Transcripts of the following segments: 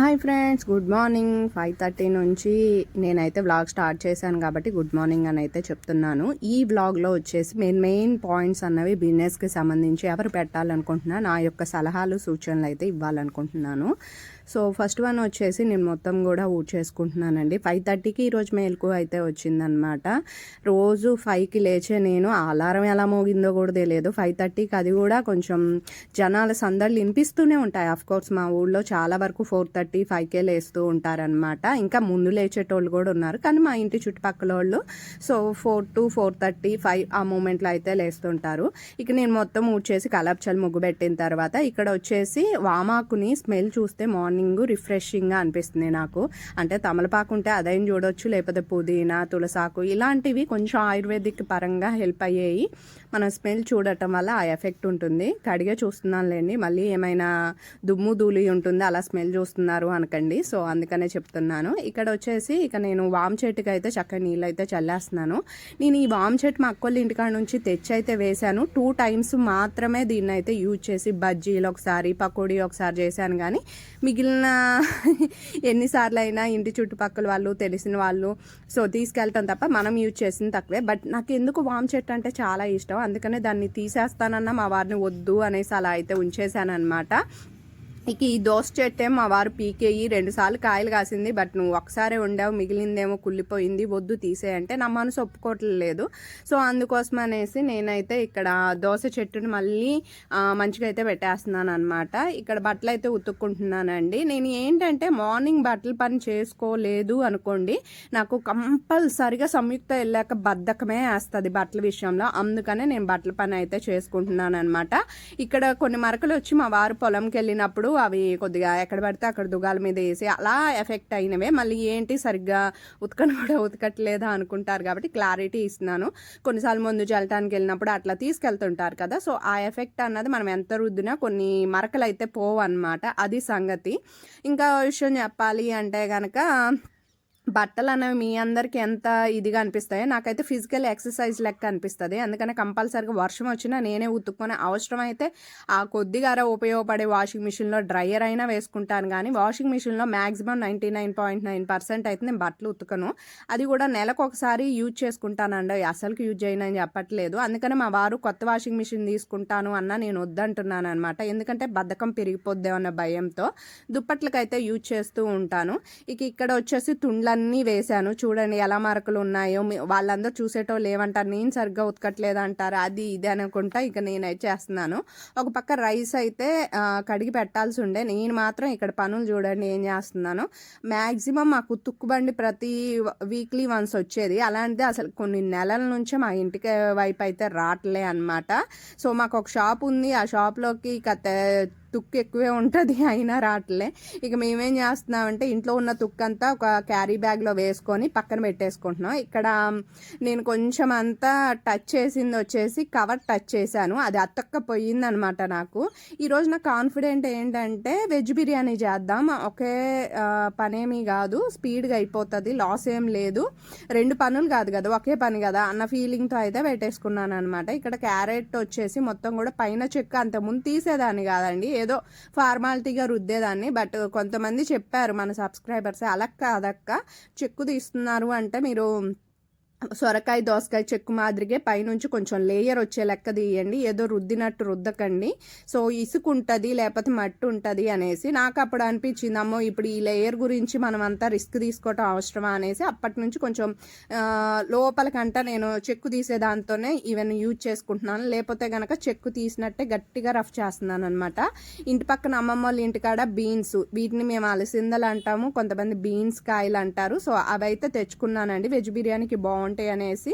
Hi friends good morning. Five thirty నుంచి నేనైతే vlog start చేశాను కాబట్టి గుడ్ మార్నింగ్ అని అయితే చెప్తున్నాను. ఈ వ్లాగ్లో వచ్చేసి మెయిన్ మెయిన్ పాయింట్స్ అన్నవి బిజినెస్కి సంబంధించి ఎవరు పెట్టాలనుకుంటున్నా నా యొక్క సలహాలు సూచనలు అయితే ఇవ్వాలనుకుంటున్నాను. సో ఫస్ట్ వన్ వచ్చేసి నేను మొత్తం కూడా ఊడ్చేసుకుంటున్నానండి ఫైవ్ థర్టీకి ఈరోజు మేల్కు అయితే వచ్చిందనమాట రోజు ఫైవ్కి లేచే నేను అలారం ఎలా మోగిందో కూడా తెలియదు. ఫైవ్ థర్టీకి అది కూడా కొంచెం జనాల సందళ్ళు వినిపిస్తూనే ఉంటాయి. అఫ్ కోర్స్ మా ఊళ్ళో చాలా వరకు ఫోర్ థర్టీ ఫైవ్కే లేస్తూ ఉంటారనమాట ఇంకా ముందు లేచేటోళ్ళు కూడా ఉన్నారు. కానీ మా ఇంటి చుట్టుపక్కల వాళ్ళు so four to four thirty five ఆ మూమెంట్లో అయితే లేస్తుంటారు. ఇక నేను మొత్తం ఊడ్చేసి కలపచల్ ముగ్గు పెట్టిన తర్వాత ఇక్కడ వచ్చేసి వామాకుని స్మెల్ చూస్తే మార్నింగ్ రిఫ్రెషింగ్గా అనిపిస్తుంది నాకు. అంటే తమలపాకు ఉంటే అదేం చూడొచ్చు లేకపోతే పుదీనా తులసాకు ఇలాంటివి కొంచెం ఆయుర్వేదిక్ పరంగా హెల్ప్ అయ్యాయి. మనం స్మెల్ చూడటం వల్ల ఆ ఎఫెక్ట్ ఉంటుంది. కడిగే చూస్తున్నానులేండి. మళ్ళీ ఏమైనా దుమ్ము ధూళి ఉంటుంది అలా స్మెల్ చూస్తున్నారు అనకండి. సో అందుకనే చెప్తున్నాను. ఇక్కడ వచ్చేసి ఇక నేను వామ్ చెట్టుకి అయితే చక్కగా నీళ్ళు అయితే చల్లేస్తున్నాను. నేను ఈ వామ్ చెట్టు మా అక్కోళ్ళ ఇంటికాడ నుంచి తెచ్చి అయితే వేశాను. టూ టైమ్స్ మాత్రమే దీన్ని అయితే యూజ్ చేసి బజ్జీలు ఒకసారి పకోడీ ఒకసారి చేశాను కానీ మిగిలిన ఎన్నిసార్లు అయినా ఇంటి చుట్టుపక్కల వాళ్ళు తెలిసిన వాళ్ళు సో తీసుకెళ్తాం తప్ప మనం యూజ్ చేసింది తక్కువే. బట్ నాకు ఎందుకు వామ్ చెట్టు అంటే చాలా ఇష్టం. అందుకనే దాన్ని తీసేస్తానన్నా మా వారిని వద్దు అనేసి అలా అయితే ఉంచేసాను అనమాట ఇక ఈ దోస చెట్టే మా వారు పీకేయి రెండు సార్లు కాయలు కాసింది బట్ నువ్వు ఒకసారి వండావు మిగిలిందేమో కుళ్ళిపోయింది వద్దు తీసేయంటే నా మనసు ఒప్పుకోవట్లేదు. సో అందుకోసం అనేసి నేనైతే ఇక్కడ దోస చెట్టుని మళ్ళీ మంచిగా అయితే పెట్టేస్తున్నాను అనమాట ఇక్కడ బట్టలు అయితే ఉతుక్కుంటున్నానండి. నేను ఏంటంటే మార్నింగ్ బట్టల పని చేసుకోలేదు అనుకోండి నాకు కంపల్సరిగా సంయుక్త వెళ్ళాక బద్ధకమే వేస్తుంది బట్టల విషయంలో. అందుకనే నేను బట్టల పని అయితే చేసుకుంటున్నాను అనమాట ఇక్కడ కొన్ని మరకలు వచ్చి మా వారు పొలంకి వెళ్ళినప్పుడు అవి కొద్దిగా ఎక్కడ పడితే అక్కడ దుగాల మీద వేసి అలా ఎఫెక్ట్ అయినవే. మళ్ళీ ఏంటి? సరిగ్గా ఉతకను కూడా ఉతకట్లేదా అనుకుంటారు కాబట్టి క్లారిటీ ఇస్తున్నాను. కొన్నిసార్లు ముందు చల్లటానికి వెళ్ళినప్పుడు అట్లా తీసుకెళ్తుంటారు కదా. సో ఆ ఎఫెక్ట్ అన్నది మనం ఎంత రుద్దినా కొన్ని మరకలు అయితే పోవు అనమాట అది సంగతి. ఇంకా విషయం చెప్పాలి అంటే కనుక బట్టలు అనేవి మీ అందరికీ ఎంత ఇదిగా అనిపిస్తాయో నాకైతే ఫిజికల్ ఎక్సర్సైజ్ లెక్క అనిపిస్తుంది. అందుకని కంపల్సరీగా వర్షం వచ్చినా నేనే ఉతుక్కునే అవసరం అయితే ఆ కొద్దిగా ఉపయోగపడే వాషింగ్ మిషన్లో డ్రయర్ అయినా వేసుకుంటాను. కానీ వాషింగ్ మిషన్లో maximum ninety nine point nine percent అయితే నేను బట్టలు ఉతుకను. అది కూడా నెలకు ఒకసారి యూజ్ చేసుకుంటానండి. అసలుకి యూజ్ చేయనని చెప్పట్లేదు. అందుకని మా వారు కొత్త వాషింగ్ మిషన్ తీసుకుంటాను అన్న నేను వద్దంటున్నాను అనమాట ఎందుకంటే బద్ధకం పెరిగిపోద్దేమన్న భయంతో దుప్పట్లకైతే యూజ్ చేస్తూ ఉంటాను. ఇక ఇక్కడ వచ్చేసి తుండ్లన్నీ వేశాను. చూడండి ఎలా మార్కులు ఉన్నాయో. వాళ్ళందరూ చూసేటో లేవంటారు నేను సరిగ్గా ఉతకట్లేదు అంటారు అది ఇది అనుకుంటా ఇక నేనైతే చేస్తున్నాను. ఒక పక్క రైస్ అయితే కడిగి పెట్టాల్సి ఉండే. నేను మాత్రం ఇక్కడ పనులు చూడండి ఏం చేస్తున్నాను. మ్యాక్సిమం మాకు తుక్కుబండి ప్రతి వీక్లీ వన్స్ వచ్చేది. అలాంటిది అసలు కొన్ని నెలల నుంచే మా ఇంటికి వైపు అయితే రావట్లే అనమాట సో మాకు ఒక షాప్ ఉంది. ఆ షాప్లోకి కథ తుక్కు ఎక్కువే ఉంటుంది అయినా రావట్లే ఇక మేమేం చేస్తున్నామంటే ఇంట్లో ఉన్న తుక్కు అంతా ఒక క్యారీ బ్యాగ్లో వేసుకొని పక్కన పెట్టేసుకుంటున్నాం. ఇక్కడ నేను కొంచెం అంతా టచ్ చేసింది వచ్చేసి కవర్ టచ్ చేశాను. అది అతక్కపోయింది పోయిందనమాట నాకు ఈరోజు నా కాన్ఫిడెంట్ ఏంటంటే వెజ్ బిర్యానీ చేద్దాం. ఒకే పనేమీ కాదు స్పీడ్గా అయిపోతుంది లాస్ ఏం లేదు. రెండు పనులు కాదు కదా ఒకే పని కదా అన్న ఫీలింగ్తో అయితే పెట్టేసుకున్నాను అనమాట ఇక్కడ క్యారెట్ వచ్చేసి మొత్తం కూడా పైన చెక్క అంతకుముందు తీసేదాన్ని కాదండి. ఏదో ఫార్మాలిటీగా రుద్దేదాన్ని. బట్ కొంతమంది చెప్పారు మన సబ్స్క్రైబర్స్ అలా కాదక్క చెక్కు తీస్తున్నారు అంటే మీరు సొరకాయ దోసకాయ చెక్కు మాదిరిగే పైనుంచి కొంచెం లేయర్ వచ్చే లెక్క తీయండి. ఏదో రుద్దినట్టు రుద్దకండి. సో ఇసుకు ఉంటుంది లేకపోతే మట్టి ఉంటుంది అనేసి నాకు అప్పుడు అనిపించింది అమ్మో ఇప్పుడు ఈ లేయర్ గురించి మనం అంతా రిస్క్ తీసుకోవటం అవసరమా అనేసి అప్పటి నుంచి కొంచెం ఆ, లోపలికంట నేను చెక్కు తీసే దాంతోనే ఈవెన్ యూజ్ చేసుకుంటున్నాను. లేకపోతే కనుక చెక్కు తీసినట్టే గట్టిగా రఫ్ చేస్తున్నాను అనమాట ఇంటి పక్కన అమ్మమ్మ వాళ్ళ ఇంటికాడ బీన్స్ వీటిని మేము అలసిందలు అంటాము కొంతమంది బీన్స్ కాయలు అంటారు. సో అవైతే తెచ్చుకున్నానండి. వెజ్ బిర్యానీకి బాగుంటాయి అనేసి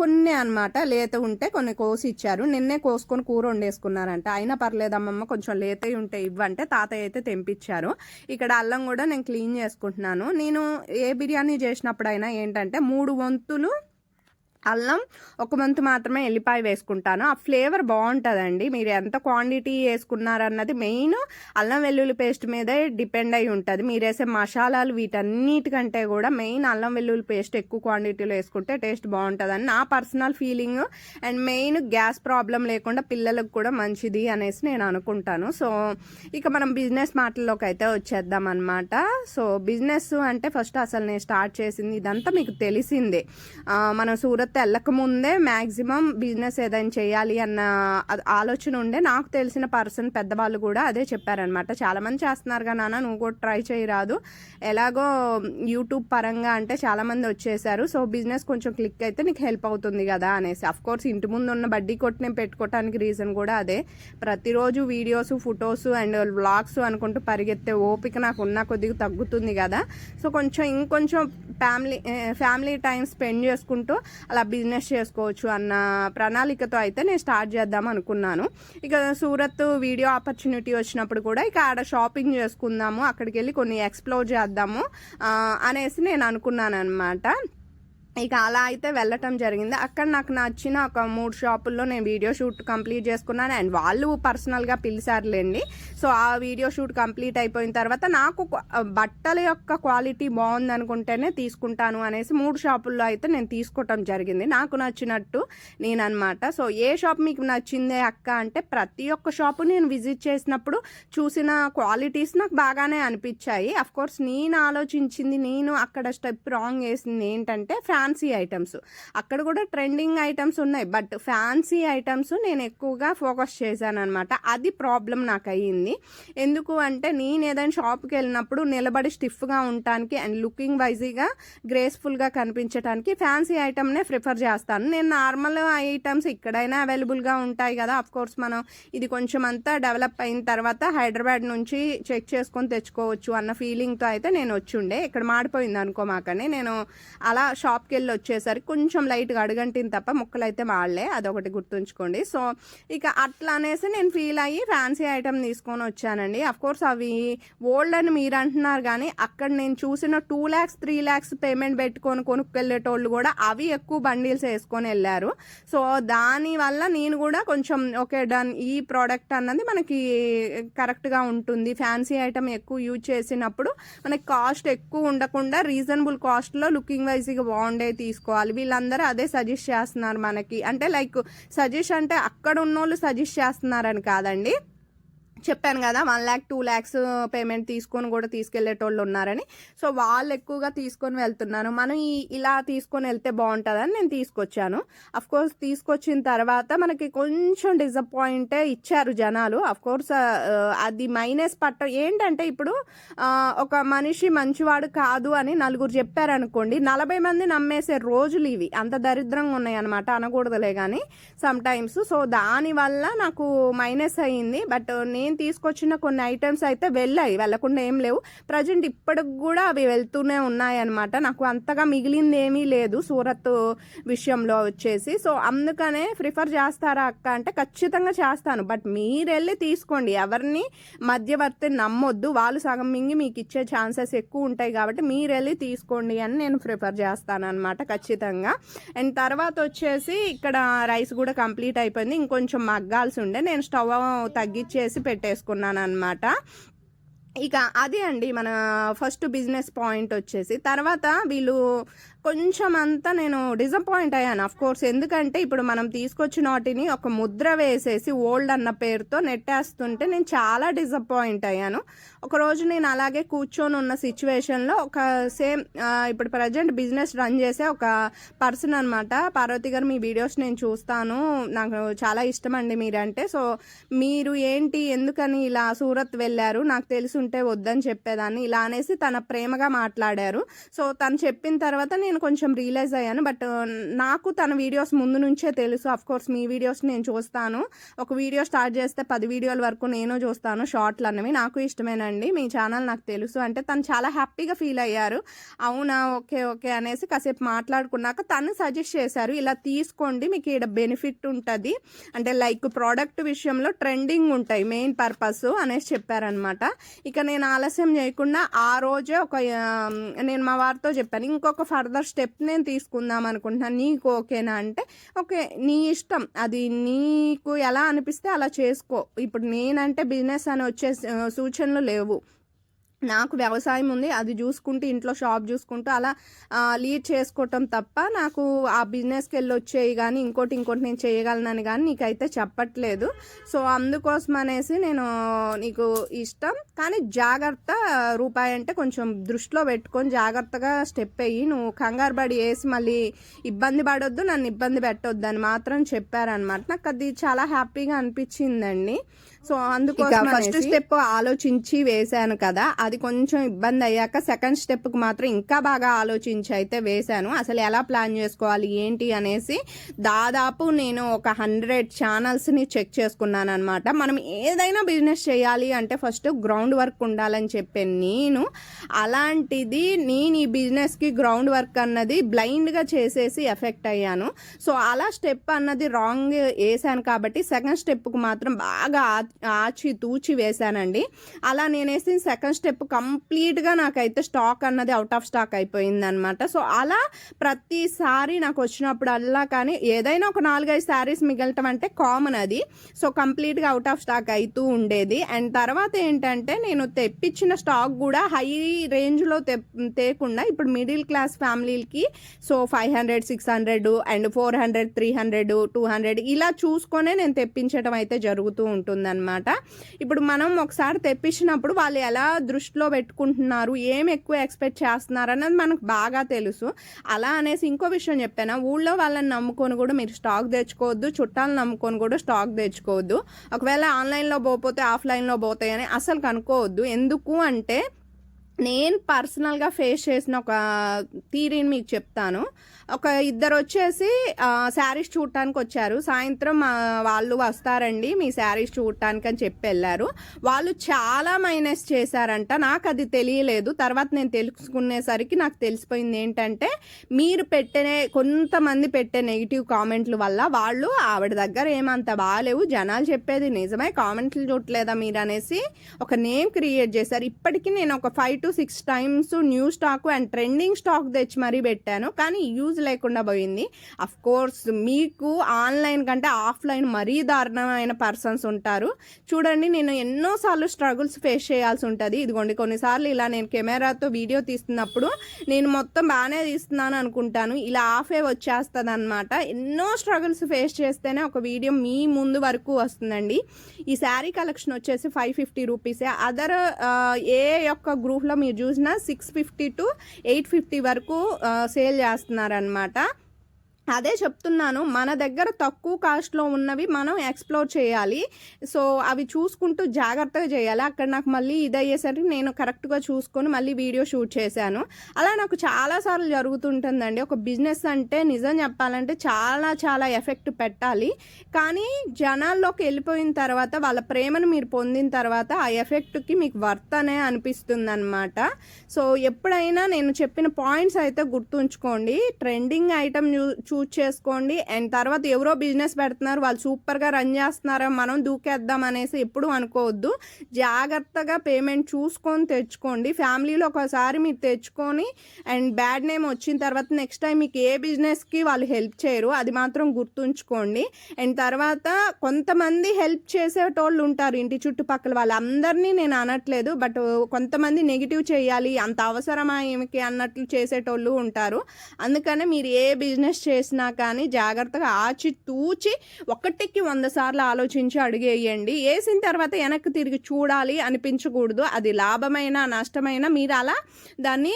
కొన్ని అన్నమాట. లేత ఉంటే కొన్ని కోసి ఇచ్చారు నిన్నే కోసుకొని కూర వండేసుకున్నారంట. అయినా పర్లేదమ్మమ్మ కొంచెం లేతవి ఉంటే ఇవ్వంటే తాతయ్య అయితే తెంపించారు ఇక్కడ అల్లం కూడా నేను క్లీన్ చేసుకుంటున్నాను. నేను ఏ బిర్యానీ చేసినప్పుడైనా ఏంటంటే మూడు వంతులు అల్లం ఒక మంత్ మాత్రమే ఎల్లిపాయ వేసుకుంటాను. ఆ ఫ్లేవర్ బాగుంటుందండి. మీరు ఎంత క్వాంటిటీ వేసుకున్నారన్నది మెయిన్ అల్లం వెల్లుల్లి పేస్ట్ మీదే డిపెండ్ అయి ఉంటుంది. మీరు వేసే మసాలాలు వీటన్నిటికంటే కూడా మెయిన్ అల్లం వెల్లుల్లి పేస్ట్ ఎక్కువ క్వాంటిటీలో వేసుకుంటే టేస్ట్ బాగుంటుందని నా personal feeling. And main gas problem లేకుండా పిల్లలకు కూడా మంచిది అనేసి నేను అనుకుంటాను. సో ఇక మనం బిజినెస్ మాటల్లోకి అయితే వచ్చేద్దాం అనమాట సో బిజినెస్ అంటే ఫస్ట్ అసలు నేను స్టార్ట్ చేసింది ఇదంతా మీకు తెలిసిందే. మనం మన సూరత్ వెళ్ళక ముందే మ్యాక్సిమం బిజినెస్ ఏదైనా చేయాలి అన్న ఆలోచన ఉండే నాకు తెలిసిన పర్సన్ పెద్దవాళ్ళు కూడా అదే చెప్పారనమాట చాలామంది చేస్తున్నారు కానీ నాన్న నువ్వు కూడా ట్రై చేయరాదు. ఎలాగో యూట్యూబ్ పరంగా అంటే చాలామంది వచ్చేసారు. సో బిజినెస్ కొంచెం క్లిక్ అయితే నీకు హెల్ప్ అవుతుంది కదా అనేసి. అఫ్ కోర్స్ ఇంటి ముందు ఉన్న బడ్డీ కొట్టు నేను పెట్టుకోవటానికి రీజన్ కూడా అదే. ప్రతిరోజు వీడియోస్ ఫొటోస్ అండ్ వ్లాగ్స్ అనుకుంటూ పరిగెత్తే ఓపిక నాకు ఉన్న కొద్దిగా తగ్గుతుంది కదా. సో కొంచెం ఇంకొంచెం ఫ్యామిలీ ఫ్యామిలీ టైం స్పెండ్ చేసుకుంటూ అలా బిజినెస్ చేసుకోవచ్చు అన్న ప్రణాళికతో అయితే నేను స్టార్ట్ చేద్దాం అనుకున్నాను. ఇక సూరత్ వీడియో ఆపర్చునిటీ వచ్చినప్పుడు కూడా ఇక ఆడ షాపింగ్ చేసుకుందాము అక్కడికి వెళ్ళి కొన్ని ఎక్స్ప్లోర్ చేద్దాము అనేసి నేను అనుకున్నాను అనమాట ఇక అలా అయితే వెళ్ళటం జరిగింది. అక్కడ నాకు నచ్చిన ఒక మూడు షాపుల్లో నేను వీడియో షూట్ కంప్లీట్ చేసుకున్నాను. అండ్ వాళ్ళు పర్సనల్గా పిలిచారులేండి. సో ఆ వీడియో షూట్ కంప్లీట్ అయిపోయిన తర్వాత నాకు బట్టల యొక్క క్వాలిటీ బాగుంది అనుకుంటేనే తీసుకుంటాను అనేసి మూడు షాపుల్లో అయితే నేను తీసుకోవటం జరిగింది. నాకు నచ్చినట్టు నేను సో ఏ షాప్ మీకు నచ్చిందే అక్క అంటే ప్రతి ఒక్క షాపు నేను విజిట్ చేసినప్పుడు చూసిన క్వాలిటీస్ నాకు బాగానే అనిపించాయి. అఫ్ కోర్స్ నేను ఆలోచించింది నేను అక్కడ స్టెప్ రాంగ్ వేసింది ఏంటంటే ఫ్యాన్సీ ఐటమ్స్ అక్కడ కూడా ట్రెండింగ్ ఐటమ్స్ ఉన్నాయి. బట్ ఫ్యాన్సీ ఐటమ్స్ నేను ఎక్కువగా ఫోకస్ చేశాను అనమాట అది ప్రాబ్లం నాకు అయ్యింది. ఎందుకు అంటే నేను ఏదైనా షాప్కి వెళ్ళినప్పుడు నిలబడి స్టిఫ్గా ఉండటానికి అండ్ లుకింగ్ వైజీగా గ్రేస్ఫుల్గా కనిపించడానికి ఫ్యాన్సీ ఐటమ్నే ప్రిఫర్ చేస్తాను. నేను నార్మల్ ఐటమ్స్ ఇక్కడైనా అవైలబుల్గా ఉంటాయి కదా. అఫ్ కోర్స్ మనం ఇది కొంచెం అంతా డెవలప్ అయిన తర్వాత హైదరాబాద్ నుంచి చెక్ చేసుకొని తెచ్చుకోవచ్చు అన్న ఫీలింగ్తో అయితే నేను వచ్చిండే ఇక్కడ మాడిపోయింది అనుకోమాకనే నేను అలా షాప్కి వెళ్ళి వచ్చేసరికి కొంచెం లైట్గా అడుగంటింది తప్ప ముక్కలు అయితే మాడలే అదొకటి గుర్తుంచుకోండి. సో ఇక అట్లా అనేసి నేను ఫీల్ అయ్యి ఫ్యాన్సీ ఐటమ్ తీసుకొని వచ్చానండి. అఫ్ కోర్స్ అవి ఓల్డ్ అని మీరు అంటున్నారు కానీ అక్కడ నేను చూసిన two lakhs three lakhs payment పెట్టుకొని కొనుక్కెళ్ళేటోళ్ళు కూడా అవి ఎక్కువ బండిల్స్ వేసుకొని వెళ్ళారు. సో దానివల్ల నేను కూడా కొంచెం ఓకే డన్ ఈ ప్రోడక్ట్ అన్నది మనకి కరెక్ట్గా ఉంటుంది. ఫ్యాన్సీ ఐటమ్ ఎక్కువ యూజ్ చేసినప్పుడు మనకి కాస్ట్ ఎక్కువ ఉండకుండా రీజనబుల్ కాస్ట్లో లుకింగ్ వైజ్గా బాగుండే తీసుకోవాలి. వీళ్ళందరూ అదే సజెస్ట్ చేస్తున్నారు మనకి. అంటే లైక్ సజెస్ట్ అంటే అక్కడ ఉన్నోళ్ళు సజెస్ట్ చేస్తున్నారని కాదండి. చెప్పాను కదా one lakh two lakhs payment తీసుకొని కూడా తీసుకెళ్ళేటోళ్ళు ఉన్నారని. సో వాళ్ళు ఎక్కువగా తీసుకొని వెళ్తున్నారు. మనం ఇలా తీసుకొని వెళ్తే బాగుంటుందని నేను తీసుకొచ్చాను. అఫ్ కోర్స్ తీసుకొచ్చిన తర్వాత మనకి కొంచెం డిసప్పాయింటే ఇచ్చారు జనాలు. అఫ్ కోర్స్ uh, uh, అది మైనస్ పట్ట ఏంటంటే ఇప్పుడు uh, ఒక మనిషి మంచివాడు కాదు అని నలుగురు చెప్పారనుకోండి నలభై మంది నమ్మేసే రోజులు ఇవి. అంత దరిద్రంగా ఉన్నాయి అనమాట అనకూడదులే కానీ సమ్ టైమ్స్ సో దానివల్ల నాకు మైనస్ అయ్యింది బట్ నేను నేను తీసుకొచ్చిన కొన్ని ఐటమ్స్ అయితే వెళ్ళాయి వెళ్ళకుండా ఏం లేవు. ప్రజెంట్ ఇప్పటికి కూడా అవి వెళ్తూనే ఉన్నాయి అనమాట నాకు అంతగా మిగిలింది ఏమీ లేదు సూరత్ విషయంలో వచ్చేసి. సో అందుకనే ప్రిఫర్ చేస్తారా అక్క అంటే ఖచ్చితంగా చేస్తాను. బట్ మీరు వెళ్ళి తీసుకోండి. ఎవరిని మధ్యవర్తి నమ్మొద్దు. వాళ్ళు సగం మింగి మీకు ఇచ్చే ఛాన్సెస్ ఎక్కువ ఉంటాయి కాబట్టి మీరు వెళ్ళి తీసుకోండి అని నేను ప్రిఫర్ చేస్తాను అనమాట ఖచ్చితంగా. అండ్ తర్వాత వచ్చేసి ఇక్కడ రైస్ కూడా కంప్లీట్ అయిపోయింది. ఇంకొంచెం మగ్గాల్సి ఉండే. నేను స్టవ్ తగ్గించేసి పెట్టేసుకున్నాను అనమాట ఇక అది అండి మన ఫస్ట్ బిజినెస్ పాయింట్ వచ్చేసి తర్వాత వీళ్ళు కొంచెం అంతా నేను డిసప్పాయింట్ అయ్యాను అఫ్ కోర్స్ ఎందుకంటే ఇప్పుడు మనం తీసుకొచ్చిన వాటిని ఒక ముద్ర వేసేసి ఓల్డ్ అన్న పేరుతో నెట్టేస్తుంటే నేను చాలా డిసప్పాయింట్ అయ్యాను. ఒక రోజు నేను అలాగే కూర్చొని ఉన్న సిచ్యువేషన్లో ఒక సేమ్ ఇప్పుడు ప్రజెంట్ బిజినెస్ రన్ చేసే ఒక పర్సన్ అనమాట పార్వతి గారు మీ వీడియోస్ నేను చూస్తాను. నాకు చాలా ఇష్టం అండి మీరంటే. సో మీరు ఏంటి ఎందుకని ఇలా సూరత్ వెళ్ళారు? నాకు తెలిసి ఉంటే వద్దని చెప్పేదాన్ని. ఇలా అనేసి తన ప్రేమగా మాట్లాడారు. సో తను చెప్పిన తర్వాత నేను నేను కొంచెం రియలైజ్ అయ్యాను. బట్ uh, నాకు తన వీడియోస్ ముందు నుంచే తెలుసు. అఫ్ కోర్స్ మీ వీడియోస్ నేను చూస్తాను. ఒక వీడియో స్టార్ట్ చేస్తే పది వీడియోల వరకు నేను చూస్తాను షార్ట్లు అన్నవి. నాకు ఇష్టమేనండి. మీ ఛానల్ నాకు తెలుసు. అంటే తను చాలా హ్యాపీగా ఫీల్ అయ్యారు. అవునా ఓకే ఓకే అనేసి కాసేపు మాట్లాడుకున్నాక తను సజెస్ట్ చేశారు ఇలా తీసుకోండి మీకు ఇక్కడ బెనిఫిట్ ఉంటుంది. అంటే లైక్ ప్రోడక్ట్ విషయంలో ట్రెండింగ్ ఉంటాయి మెయిన్ పర్పస్ అనేసి చెప్పారనమాట ఇక నేను ఆలస్యం చేయకుండా ఆ రోజే ఒక నేను మా వారితో చెప్పాను. ఇంకొక ఫర్దర్ స్టెప్ నేను తీసుకుందాం అనుకుంటున్నాను నీకు ఓకేనా అంటే ఓకే నీ ఇష్టం. అది నీకు ఎలా అనిపిస్తే అలా చేసుకో. ఇప్పుడు నేనంటే బిజినెస్ అని వచ్చే సూచనలు లేవు. నాకు వ్యవసాయం ఉంది అది చూసుకుంటూ ఇంట్లో షాప్ చూసుకుంటూ అలా లీడ్ చేసుకోవటం తప్ప నాకు ఆ బిజినెస్కి వెళ్ళి వచ్చేవి కానీ ఇంకోటి ఇంకోటి నేను చేయగలనని కానీ నీకైతే చెప్పట్లేదు. సో అందుకోసం అనేసి నేను నీకు ఇష్టం. కానీ జాగ్రత్త రూపాయి అంటే కొంచెం దృష్టిలో పెట్టుకొని జాగ్రత్తగా స్టెప్ అయ్యి నువ్వు కంగారు పడి వేసి మళ్ళీ ఇబ్బంది పడొద్దు నన్ను ఇబ్బంది పెట్టొద్దు అని మాత్రం చెప్పారనమాట నాకు అది చాలా హ్యాపీగా అనిపించిందండి. సో అందుకోసం ఫస్ట్ స్టెప్ ఆలోచించి వేశాను కదా. అది కొంచెం ఇబ్బంది అయ్యాక సెకండ్ స్టెప్కి మాత్రం ఇంకా బాగా ఆలోచించి అయితే వేశాను. అసలు ఎలా ప్లాన్ చేసుకోవాలి ఏంటి అనేసి దాదాపు నేను ఒక హండ్రెడ్ ఛానల్స్ని చెక్ చేసుకున్నాను అనమాట మనం ఏదైనా బిజినెస్ చేయాలి అంటే ఫస్ట్ గ్రౌండ్ వర్క్ ఉండాలని చెప్పే నేను అలాంటిది నేను ఈ బిజినెస్కి గ్రౌండ్ వర్క్ అన్నది బ్లైండ్గా చేసేసి ఎఫెక్ట్ అయ్యాను. సో అలా స్టెప్ అన్నది రాంగ్ వేసాను కాబట్టి సెకండ్ స్టెప్కి మాత్రం బాగా ఆచి తూచి వేశానండి. అలా నేను వేసిన సెకండ్ స్టెప్ కంప్లీట్గా నాకైతే స్టాక్ అన్నది అవుట్ ఆఫ్ స్టాక్ అయిపోయిందనమాట సో అలా ప్రతిసారి నాకు వచ్చినప్పుడల్లా కానీ ఏదైనా ఒక నాలుగైదు శారీస్ మిగలటం అంటే కామన్ అది. సో కంప్లీట్గా అవుట్ ఆఫ్ స్టాక్ అవుతూ ఉండేది. అండ్ తర్వాత ఏంటంటే నేను తెప్పించిన స్టాక్ కూడా హై రేంజ్లో తె తేకుండా ఇప్పుడు middle class ఫ్యామిలీలకి so five hundred six hundred and four hundred three hundred two hundred ఇలా చూసుకొనే నేను తెప్పించడం అయితే జరుగుతూ ఉంటుందన్నమాట. ఇప్పుడు మనం ఒకసారి తెప్పించినప్పుడు వాళ్ళు ఎలా దృష్టిలో పెట్టుకుంటున్నారు ఏం ఎక్కువ ఎక్స్పెక్ట్ చేస్తున్నారు అనేది మనకు బాగా తెలుసు. అలా అనేసి ఇంకో విషయం చెప్పాను ఊళ్ళో వాళ్ళని నమ్ముకొని కూడా మీరు స్టాక్ తెచ్చుకోవద్దు చుట్టాలు నమ్ముకొని కూడా స్టాక్ తెచ్చుకోవద్దు. ఒకవేళ ఆన్లైన్లో పోతే ఆఫ్లైన్లో పోతాయని అసలు కనుక్కోవద్దు. ఎందుకు అంటే నేను పర్సనల్గా ఫేస్ చేసిన ఒక థీరీని మీకు చెప్తాను. ఒక ఇద్దరు వచ్చేసి శారీస్ చూడటానికి వచ్చారు సాయంత్రం మా వాళ్ళు వస్తారండి మీ శారీస్ చూడటానికి అని చెప్పి వెళ్ళారు వాళ్ళు చాలా మైనస్ చేశారంట. నాకు అది తెలియలేదు. తర్వాత నేను తెలుసుకునేసరికి నాకు తెలిసిపోయింది ఏంటంటే మీరు పెట్టే కొంతమంది పెట్టే నెగిటివ్ కామెంట్ల వల్ల వాళ్ళు ఆవిడ దగ్గర ఏమంత బాగాలేవు. జనాలు చెప్పేది నిజమే కామెంట్లు చూడలేదా మీరు అనేసి ఒక నేమ్ క్రియేట్ చేశారు. ఇప్పటికీ నేను ఒక five to six times new stock and trending stock తెచ్చి మరీ పెట్టాను. కానీ యూజ్ లేకుండా పోయింది. అఫ్ కోర్స్ మీకు ఆన్లైన్ కంటే ఆఫ్లైన్ మరీ దారుణమైన పర్సన్స్ ఉంటారు. చూడండి నేను ఎన్నోసార్లు స్ట్రగుల్స్ ఫేస్ చేయాల్సి ఉంటుంది. ఇదిగోండి కొన్నిసార్లు ఇలా నేను కెమెరాతో వీడియో తీస్తున్నప్పుడు నేను మొత్తం బాగానే తీస్తున్నాను అనుకుంటాను. ఇలా ఆఫే వచ్చేస్తుంది అనమాట ఎన్నో స్ట్రగుల్స్ ఫేస్ చేస్తేనే ఒక వీడియో మీ ముందు వరకు వస్తుందండి. ఈ శారీ కలెక్షన్ వచ్చేసి ఫైవ్ ఫిఫ్టీ రూపీసే అదర్ ఏ యొక్క గ్రూప్లో మీరు చూసిన six fifty to eight fifty వరకు సేల్ చేస్తున్నారనమాట అదే చెప్తున్నాను మన దగ్గర తక్కువ కాస్ట్లో ఉన్నవి మనం ఎక్స్ప్లోర్ చేయాలి. సో అవి చూసుకుంటూ జాగ్రత్తగా చేయాలి. అక్కడ నాకు మళ్ళీ ఇది అయ్యేసరికి నేను కరెక్ట్గా చూసుకొని మళ్ళీ వీడియో షూట్ చేశాను. అలా నాకు చాలాసార్లు జరుగుతుంటుందండి. ఒక బిజినెస్ అంటే నిజం చెప్పాలంటే చాలా చాలా ఎఫెక్ట్ పెట్టాలి. కానీ జనాల్లోకి వెళ్ళిపోయిన తర్వాత వాళ్ళ ప్రేమను మీరు పొందిన తర్వాత ఆ ఎఫెక్ట్కి మీకు వర్త్ అనే అనిపిస్తుంది అనమాట సో ఎప్పుడైనా నేను చెప్పిన పాయింట్స్ అయితే గుర్తుంచుకోండి. ట్రెండింగ్ ఐటమ్ చూ చూస్ చేసుకోండి. అండ్ తర్వాత ఎవరో బిజినెస్ పెడుతున్నారు వాళ్ళు సూపర్గా రన్ చేస్తున్నారో మనం దూకేద్దాం అనేసి ఎప్పుడు అనుకోవద్దు. జాగ్రత్తగా పేమెంట్ చూసుకొని తెచ్చుకోండి. ఫ్యామిలీలో ఒకసారి మీరు తెచ్చుకొని అండ్ బ్యాడ్ నేమ్ వచ్చిన తర్వాత నెక్స్ట్ టైం మీకు ఏ బిజినెస్కి వాళ్ళు హెల్ప్ చేయరు అది మాత్రం గుర్తుంచుకోండి. అండ్ తర్వాత కొంతమంది హెల్ప్ చేసేటోళ్ళు ఉంటారు ఇంటి చుట్టుపక్కల వాళ్ళందరినీ నేను అనట్లేదు బట్ కొంతమంది నెగిటివ్ చేయాలి అంత అవసరమా ఏమికి అన్నట్లు చేసేటోళ్ళు ఉంటారు. అందుకనే మీరు ఏ బిజినెస్ చేసినా కానీ జాగ్రత్తగా ఆచి తూచి ఒకటికి వంద సార్లు ఆలోచించి అడిగేయండి. వేసిన తర్వాత వెనక్కి తిరిగి చూడాలి అనిపించకూడదు. అది లాభమైనా నష్టమైనా మీరు అలా దాన్ని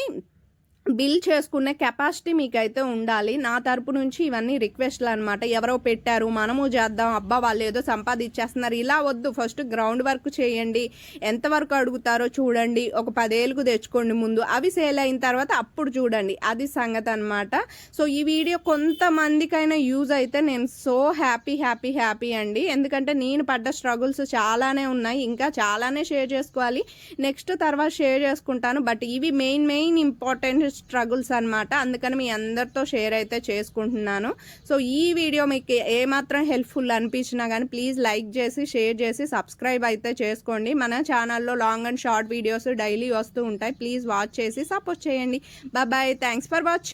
బిల్ చేసుకునే కెపాసిటీ మీకైతే ఉండాలి. నా తరపు నుంచి ఇవన్నీ రిక్వెస్ట్లు అనమాట ఎవరో పెట్టారు మనము చేద్దాం అబ్బా వాళ్ళు ఏదో సంపాదించేస్తున్నారు ఇలా వద్దు. ఫస్ట్ గ్రౌండ్ వర్క్ చేయండి. ఎంతవరకు అడుగుతారో చూడండి. ఒక పదేళ్ళకు తెచ్చుకోండి ముందు. అవి సేల్ అయిన తర్వాత అప్పుడు చూడండి. అది సంగతి అనమాట సో ఈ వీడియో కొంతమందికైనా యూజ్ అయితే నేను సో హ్యాపీ హ్యాపీ హ్యాపీ అండి. ఎందుకంటే నేను పడ్డ స్ట్రగుల్స్ చాలానే ఉన్నాయి. ఇంకా చాలానే షేర్ చేసుకోవాలి. నెక్స్ట్ తర్వాత షేర్ చేసుకుంటాను. బట్ ఇవి మెయిన్ మెయిన్ ఇంపార్టెంట్ స్ట్రగుల్స్ అనమాట అందుకని మీ అందరితో షేర్ అయితే చేసుకుంటున్నాను. సో ఈ వీడియో మీకు ఏమాత్రం హెల్ప్ఫుల్ అనిపించినా కానీ ప్లీజ్ లైక్ చేసి షేర్ చేసి సబ్స్క్రైబ్ అయితే చేసుకోండి. మన ఛానల్లో long and short videos daily వస్తూ ఉంటాయి. ప్లీజ్ వాచ్ చేసి సపోర్ట్ చేయండి. Bye thanks for watching